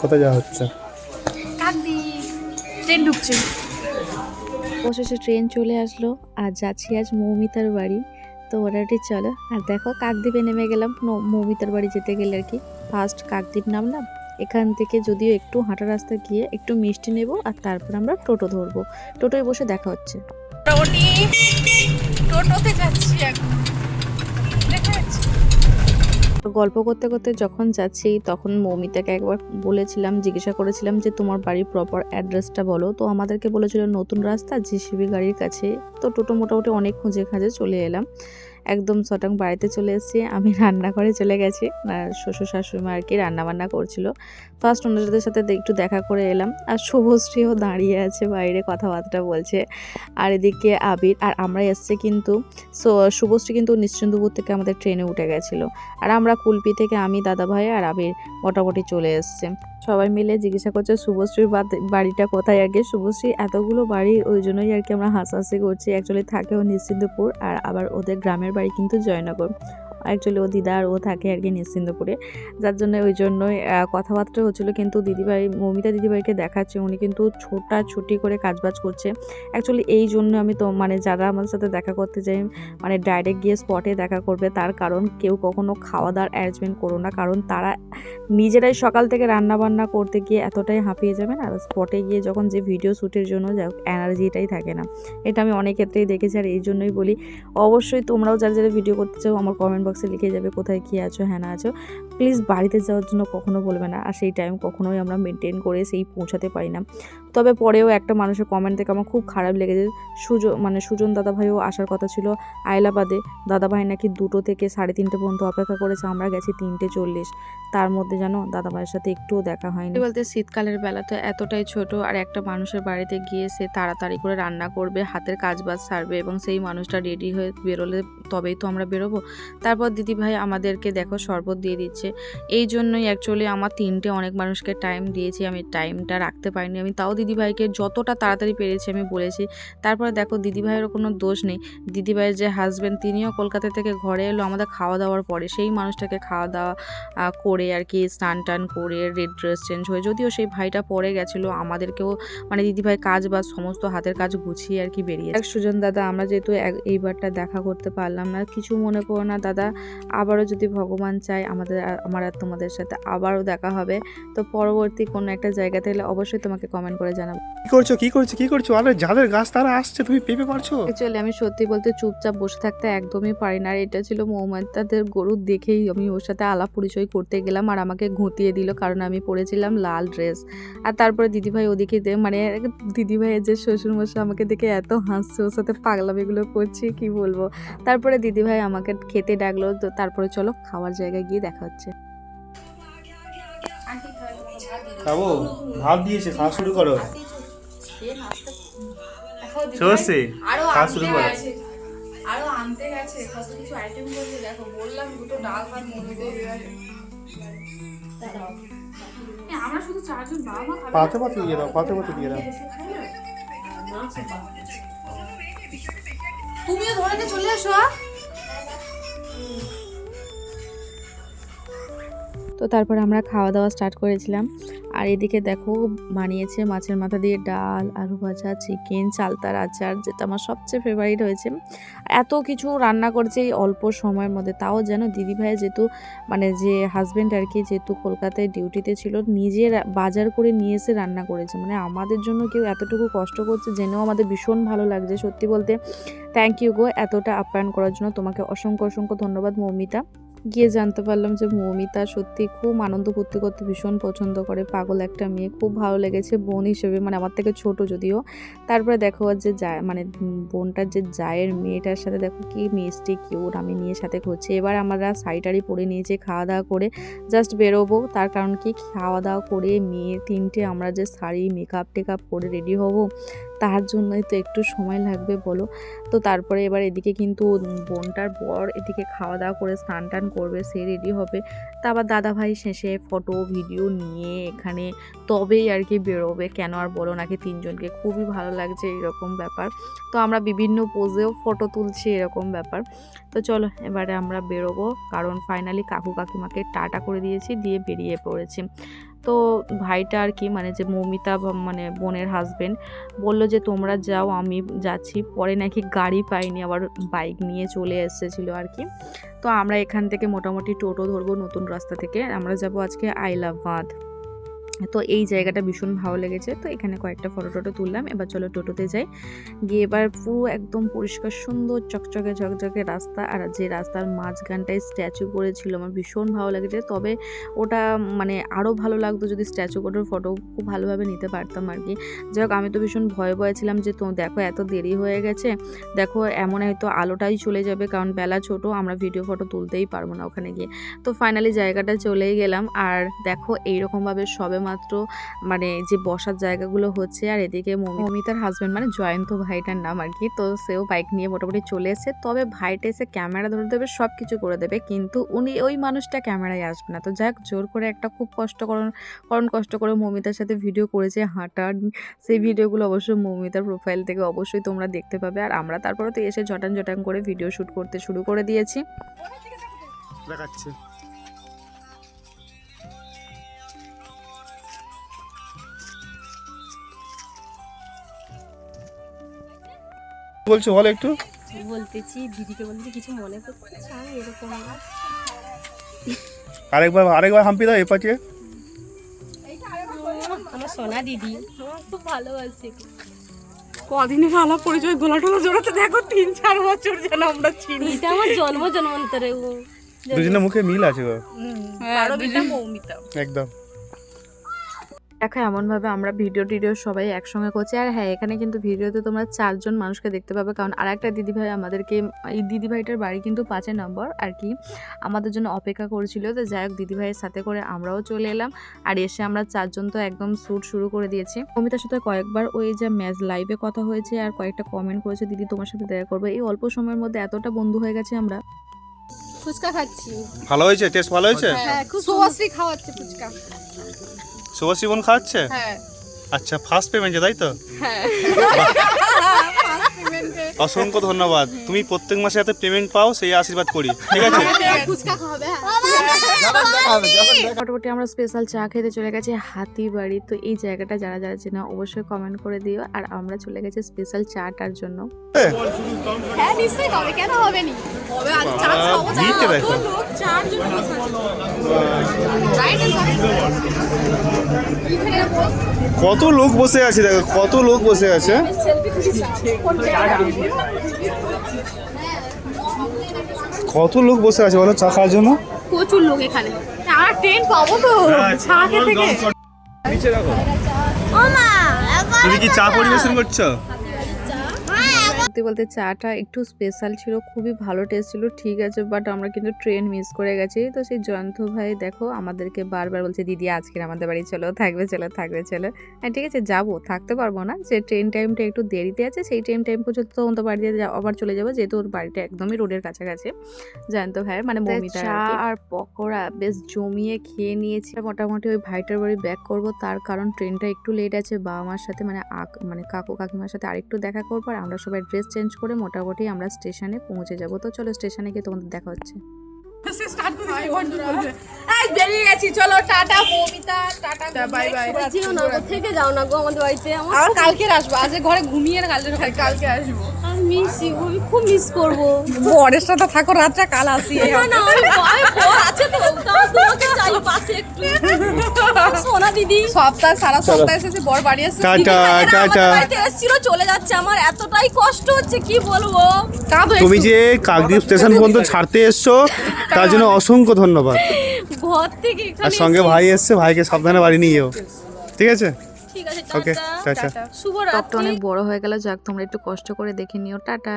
কোথায় যাওয়া হচ্ছে? কাকদি ট্রেন ঢুকছে। অবশেষে ট্রেন চলে আসলো আর যাচ্ছি আজ মৌমিতার বাড়ি। তো ওরাটি চলো। আর দেখো কাকদ্বীপে নেমে গেলাম। ন- মৌমিতার বাড়ি যেতে গেলে আর কি। ফার্স্ট কাকদ্বীপ নামলাম। এখান থেকে যদিও একটু হাঁটা রাস্তা গিয়ে একটু মিষ্টি নেব আর তারপর আমরা টোটো ধরবো। টোটোয় বসে দেখা হচ্ছে। টোটোতে যাচ্ছি এখন। গল্প করতে করতে যখন যাচ্ছি, তখন মৌমিতাকে একবার বলেছিলাম, জিজ্ঞাসা করেছিলাম যে, তোমার বাড়ির প্রপার অ্যাড্রেসটা বলো। তো আমাদেরকে বলেছিল, নতুন রাস্তা জিসিবি গাড়ির কাছে। তো টোটো মোটামুটি অনেক খুঁজে খাঁজে চলে এলাম। একদম সটং বাড়িতে চলে এসেছি। আমি রান্নাঘরে চলে গেছি। শ্বশুর শাশুড়ি মা আর কি রান্না বান্না করছিল। ফার্স্ট ওনাদের সাথে একটু দেখা করে এলাম। আর শুভশ্রীও দাঁড়িয়ে আছে বাইরে কথাবার্তা বলছে। আর এদিকে আবির, আর আমরা এসছি কিন্তু, সো, শুভশ্রী কিন্তু নিশ্চিন্দপুর থেকে আমাদের ট্রেনে উঠে গেছিল। আর আমরা কুলপি থেকে আমি দাদা ভাই আর আবির মোটামুটি চলে এসছে। সবাই মিলে জিজ্ঞাসা করছে, শুভশ্রীর বাড়িটা কোথায়? কি শুভশ্রী, এতগুলো বাড়ি, ওই জন্যই আর কি আমরা হাসাহাসি করছি। অ্যাকচুয়ালি থাকে ও নিশ্চিন্তপুর আর আবার ওদের গ্রামের বাড়ি কিন্তু জয়নগর। অ্যাকচুয়ালি ও দিদা আর ও থাকে আর কি নিশ্চিন্তপুরে। যার জন্য ওই জন্যই কথাবার্তা হচ্ছিল কিন্তু দিদিভাই, মমিতা দিদিভাইকে দেখাচ্ছে। উনি কিন্তু ছোটা ছুটি করে কাজবাজ করছে। অ্যাকচুয়ালি এই জন্য আমি তো মানে যারা আমার সাথে দেখা করতে যাই মানে ডাইরেক্ট গিয়ে স্পটে দেখা করবে, তার কারণ কেউ কখনো খাওয়া দাওয়ার অ্যারেঞ্জমেন্ট করো না। কারণ তারা নিজেরাই সকাল থেকে রান্না বান্না করতে গিয়ে এতটাই হাঁপিয়ে যাবে না। আর স্পটে গিয়ে যখন যে ভিডিও শ্যুটের জন্য এনার্জিটাই থাকে না। এটা আমি অনেক ক্ষেত্রেই দেখেছি আর এই জন্যই বলি। অবশ্যই তোমরাও যারা যারা ভিডিও করতে চাও, আমার কমেন্ট বক্সে লিখে যাবে কোথায় কী আছো হ্যাঁ না আছো। প্লিজ বাড়িতে যাওয়ার জন্য কখনো বলবে না। আর সেই টাইম কখনোই আমরা মেনটেন করে সেই পৌঁছাতে পারি না। তবে পরেও একটা মানুষের কমেন্ট থেকে আমার খুব খারাপ লেগেছে। সুজন মানে সুজন দাদাভাইও আসার কথা ছিল আয়লাবাদে। দাদাভাই নাকি দুটো থেকে সাড়ে তিনটে পর্যন্ত অপেক্ষা করেছে, আমরা গেছি তিনটে চল্লিশ। তার মধ্যে যেন দাদাভাইয়ের সাথে একটুও দেখা হয়নি। বলতে শীতকালের বেলা তো এতটাই ছোট, আর একটা মানুষের বাড়িতে গিয়ে সে তাড়াতাড়ি করে রান্না করবে, হাতের কাজ বাজ সারবে এবং সেই মানুষটা রেডি হয়ে বেরোলে তবেই তো আমরা বেরোবো। তারপর দিদি ভাই আমাদেরকে দেখো শরবত দিয়ে দিচ্ছে। এই জন্যই অ্যাকচুয়ালি আমার তিনটে অনেক মানুষকে টাইম দিয়েছি, আমি টাইমটা রাখতে পারিনি। আমি তাও দিদিভাইকে যতটা তাড়াতাড়ি পেরেছি আমি বলেছি। তারপরে দেখো দিদি ভাইয়েরও কোনো দোষ নেই। দিদিভাইয়ের যে হাজব্যান্ড তিনিও কলকাতা থেকে ঘরে এলো আমাদের খাওয়া দাওয়ার পরে। সেই মানুষটাকে খাওয়া দাওয়া করে আর কি স্নান টান করে রেড ড্রেস চেঞ্জ হয়ে, যদিও সেই ভাইটা পরে গেছিল, আমাদেরকেও মানে দিদিভাই কাজ বা সমস্ত হাতের কাজ গুছিয়ে আর কি বেরিয়ে এক সুজন দাদা, আমরা যেহেতু এইবারটা দেখা করতে পারলাম না, কিছু মনে করো না দাদা? আবারও যদি ভগবান চায়, আমাদের আমার আর তোমাদের সাথে আবারও দেখা হবে। তো পরবর্তী কোনো একটা জায়গা থেকে অবশ্যই তোমাকে কমেন্ট করে জানাব। কি করছ? কি করছ? কি করছ? আরে যাদের গাছ তারা আসছে তুমি পেপে পারছ অ্যাকচুয়ালি আমি সত্যি বলতে চুপচাপ বসে থাকতে একদমই পারি না। আর এটা ছিল মৌমাতাদের গরু দেখেই আমি ওর সাথে আলাপ পরিচয় করতে গেলাম আর আমাকে ঘুঁতিয়ে দিল কারণ আমি পরেছিলাম লাল ড্রেস। আর তারপরে দিদিভাই ওদিকে দে মানে দিদিভাইয়ের যে শ্বশুরমশাই আমাকে দেখে এত হাসছে ওর সাথে পাগলামিগুলো করছি কি বলব? তারপরে দিদিভাই আমাকে খেতে ডাকলো তো তারপরে চলো খাওয়ার জায়গায় গিয়ে দেখা হচ্ছে। খাব? ভাত দিয়েছে খাওয়া শুরু করো। সরষে খাওয়া শুরু করো। আরও আনতে গেছে কত কিছু আইটেম করছে দেখো বললাম দুটো ডাল ভাত মুড়ি দিয়ে আমরা শুধু চারজন বাবা মা খাবে। পাতে পাতে দিয়ে দাও পাতে পাতে দিয়ে দাও। তুমিও ধরে চলে এসো। তো তারপর আমরা খাওয়া দাওয়া স্টার্ট করেছিলাম। আর এদিকে দেখো বানিয়েছে মাছের মাথা দিয়ে ডাল, আলু ভাজা চিকেন চালতার আচার, যেটা আমার সবচেয়ে ফেভারিট হয়েছে। এত কিছু রান্না করেছে এই অল্প সময়ের মধ্যে। তাও যেন দিদিভাই যেহেতু মানে যে হাজব্যান্ড আর কি, যেহেতু কলকাতায় ডিউটিতে ছিল, নিজে বাজার করে নিয়ে এসে রান্না করেছে। মানে আমাদের জন্য কেউ এতটুকু কষ্ট করছে জেনেও আমাদের ভীষণ ভালো লাগছে। সত্যি বলতে থ্যাংক ইউ গো এতটা আপ্যায়ন করার জন্য। তোমাকে অসংখ্য অসংখ্য ধন্যবাদ মৌমিতা। গিয়ে জানতে পারলাম যে মৌমিতা সত্যি খুব আনন্দ করতে করতে ভীষণ পছন্দ করে, পাগল একটা মেয়ে। খুব ভালো লেগেছে বোন হিসেবে মানে আমার থেকে ছোট যদিও। তারপরে দেখো যে যায় মানে বোনটার যে জায়ের মেয়েটার সাথে দেখো কি মিষ্টি কিউট আমি নিয়ে সাথে করছি এবার আমরা শাড়িটারি পরে নিয়েছি খাওয়া দাওয়া করে জাস্ট বেরোবো। তার কারণ কি, খাওয়া দাওয়া করে মেয়ে তিনটে আমরা যে শাড়ি মেকআপ টেকআপ করে রেডি হব। তার জন্যই তো একটু সময় লাগবে বলো। তো তারপরে এবার এদিকে কিন্তু বোনটার বর এদিকে খাওয়া দাওয়া করে স্নান টান করবে, সে রেডি হবে। তারপর দাদা ভাই শেষে ফটো ভিডিও নিয়ে এখানে তবেই আর কি বেরোবে। কেন আর বলো নাকি তিনজনকে? খুবই ভালো লাগছে এরকম ব্যাপার। তো আমরা বিভিন্ন পোজেও ফটো তুলছি এরকম ব্যাপার। তো চলো, এবারে আমরা বেরোবো। কারণ ফাইনালি কাকু কাকিমাকে টাটা করে দিয়েছি, দিয়ে বেরিয়ে পড়েছি। তো ভাইটা আর কি মানে যে মৌমিতা মানে বোনের হাজবেন্ড বলল যে, তোমরা যাও, আমি যাচ্ছি। পরে নাকি গাড়ি পাইনি, আবার বাইক নিয়ে চলে এসেছিল আর কি। তো আমরা এখান থেকে মোটামুটি টোটো ধরবো নতুন রাস্তা থেকে। আমরা যাব আজকে আই লাভ বাঁধ তো এই জায়গাটা ভীষণ ভালো লেগেছে। তো এখানে কয়েকটা ফটো টটো তুললাম। এবার চলো টোটোতে যাই। গিয়ে এবার পুরো একদম পরিষ্কার, সুন্দর, চকচকে, ঝকঝকে রাস্তা। আর যে রাস্তার মাঝখানটায় স্ট্যাচু করেছিল আমার ভীষণ ভালো লেগেছে। তবে ওটা মানে আরও ভালো লাগতো যদি স্ট্যাচু কোটোর ফটো খুব ভালোভাবে নিতে পারতাম আর কি। যাই হোক, আমি তো ভীষণ ভয়ে ভয়ে ছিলাম যে, তো দেখো, এত দেরি হয়ে গেছে। দেখো, এমন হয়তো আলোটাই চলে যাবে। কারণ বেলা ছোট, আমরা ভিডিও ফটো তুলতেই পারব না ওখানে গিয়ে। তো ফাইনালি জায়গাটা চলেই গেলাম। আর দেখো, এইরকমভাবে সবে মাত্র মানে যে বসার জায়গাগুলো হচ্ছে আর এদিকে মমিতার হাজব্যান্ড মানে জয়ন্ত ভাইটার নাম আর কি তো সেও বাইক নিয়ে মোটামুটি চলে এসে তবে ভাইটা এসে ক্যামেরা ধরে দেবে সব কিছু করে দেবে কিন্তু উনি ওই মানুষটা ক্যামেরায় আসবে না। তো যাক জোর করে একটা খুব কষ্ট কারণ কষ্ট করে মমিতার সাথে ভিডিও করেছে হাঁটার সেই ভিডিওগুলো অবশ্যই মমিতার প্রোফাইল থেকে অবশ্যই তোমরা দেখতে পাবে। আর আমরা তারপরে তো এসে জটান জটান করে ভিডিও শ্যুট করতে শুরু করে দিয়েছি। দেখাচ্ছে। বলছো বলো একটু। বলতেছি দিদিকে বলছি কিছু মনে করছে আমি এরকম আরেকবার আরেকবার হাম্পি দাও এপাচে আমার সোনা দিদি। খুব ভালোবাসে। কদিনের আলাপ পরিচয় গোলা টোলা জোড়াতে দেখো তিন চার বছর যেন আমরা চিনি। এটা আমার জন্ম জন্মান্তরে ও। দুজনের মুখে মিল আছে গো। আরও বেটা একদম। দেখো এমনভাবে আমরা ভিডিও টিডিও সবাই একসঙ্গে করছি। আর হ্যাঁ এখানে কিন্তু ভিডিওতে তোমরা চারজন মানুষকে দেখতে পাবে। কারণ আর একটা দিদিভাই আমাদেরকে এই দিদিভাইটার বাড়ি কিন্তু পাঁচে নম্বর আর কি আমাদের জন্য অপেক্ষা করেছিল। তো যাই হোক দিদিভাইয়ের সাথে করে আমরাও চলে এলাম। আর এসে আমরা চারজন তো একদম শ্যুট শুরু করে দিয়েছি। অমিতার সাথে কয়েকবার ওই যে ম্যাচ লাইভে কথা হয়েছে আর কয়েকটা কমেন্ট করেছে দিদি তোমার সাথে দেখা করবে। এই অল্প সময়ের মধ্যে এতটা বন্ধু হয়ে গেছে আমরা। ফুচকা খাচ্ছি। ভালো হয়েছে? টেস্ট ভালো হয়েছে? হ্যাঁ খুব সুভাশ্রী খাওয়াচ্ছে ফুচকা। শুভশ্রী শিবন খাওয়াচ্ছে? হ্যাঁ। আচ্ছা ফার্স্ট পেমেন্টে তাই তো? হ্যাঁ। অসংখ্য ধন্যবাদ। তুমি প্রত্যেক মাসে এত পেমেন্ট পাও সেই আশীর্বাদ করি। ঠিক আছে? খাবে মোটামুটি আমরা স্পেশাল চা খেতে চলে গেছি হাতিবাড়ি তো এই জায়গাটা যারা যারা চেনা অবশ্যই কমেন্ট করে দিও আর আমরা চলে গেছি স্পেশাল চাটার জন্য। হ্যাঁ নিশ্চয়ই হবে কেন হবে নি? হবে আজ চার আহ, ভিড়কে লোক চারজন বসে কত লোক বসে আছে দেখো কত লোক বসে আছে। কত লোক বসে আছে বলো চা খাওয়ার জন্য? প্রচুর লোক এখানে। আর ট্রেন পাবো তো চা খেতে তুমি কি চা পরিবেশন করছ? সত্যি বলতে চাটা একটু স্পেশাল ছিল খুবই ভালো টেস্ট ছিল ঠিক আছে বাট আমরা কিন্তু ট্রেন মিস করে গেছি। তো সেই জয়ন্ত ভাই দেখো আমাদেরকে বারবার বলছে দিদি আজকে আমাদের বাড়ি চলো থাকবে চলো থাকবে চলো। হ্যাঁ ঠিক আছে যাব থাকতে পারব না যে ট্রেন টাইমটা একটু দেরিতে আছে সেই ট্রেন টাইম পর্যন্ত তখন তো বাড়িতে আবার চলে যাব যেহেতু ওর বাড়িটা একদমই রোডের কাছাকাছি। জয়ন্ত ভাইয়ের মানে মমিতা চা আর পকোড়া বেশ জমিয়ে খেয়ে নিয়েছি। মোটামুটি ওই ভাইটার বাড়ি ব্যাক করব তার কারণ ট্রেনটা একটু লেট আছে বাবা মার সাথে মানে মানে কাকু কাকিমার সাথে আরেকটু দেখা করব আর আমরা সবাই ড্রেস চেঞ্জ করে মোটামুটি আমরা স্টেশনে পৌঁছে যাব। তো চলো স্টেশনে গিয়ে তোমাদের দেখা হচ্ছে। বেরিয়ে গেছি চলো tata Moumita tata bye bye যেও না থেকে যাও না গো আমাদের বাড়িতে। আমার কালকে আসব আজ ঘরে ঘুমিয়ে কালকে কালকে আসব। মিস ইউ আমি খুব মিস করব। বরের সাথে থাকো রাতটা কাল আসি। না না আমি ভয় ভয় আছে তো তাও তোমাকে চাই পাশে একটু। সোনা দিদি। সপ্তাহ সারা সপ্তাহ এসেছে বর বাড়ি আসছে টাটা টাটা। এসেছিল চলে যাচ্ছে। আমার এতটাই কষ্ট হচ্ছে কি বলব? তুমি যে কাকদ্বীপ স্টেশন পর্যন্ত ছাড়তে এসছো তার জন্য অসংখ্য ধন্যবাদ। ঘর থেকে আর সঙ্গে ভাই এসছে ভাইকে সাবধানে বাড়ি নিয়ে যেও। ঠিক আছে? ঠিক আছে ওকে টাটা। টাটা। শুভ টপটা রাত্রি অনেক বড় হয়ে গেল যাক তোমরা একটু কষ্ট করে দেখে নিও। টাটা।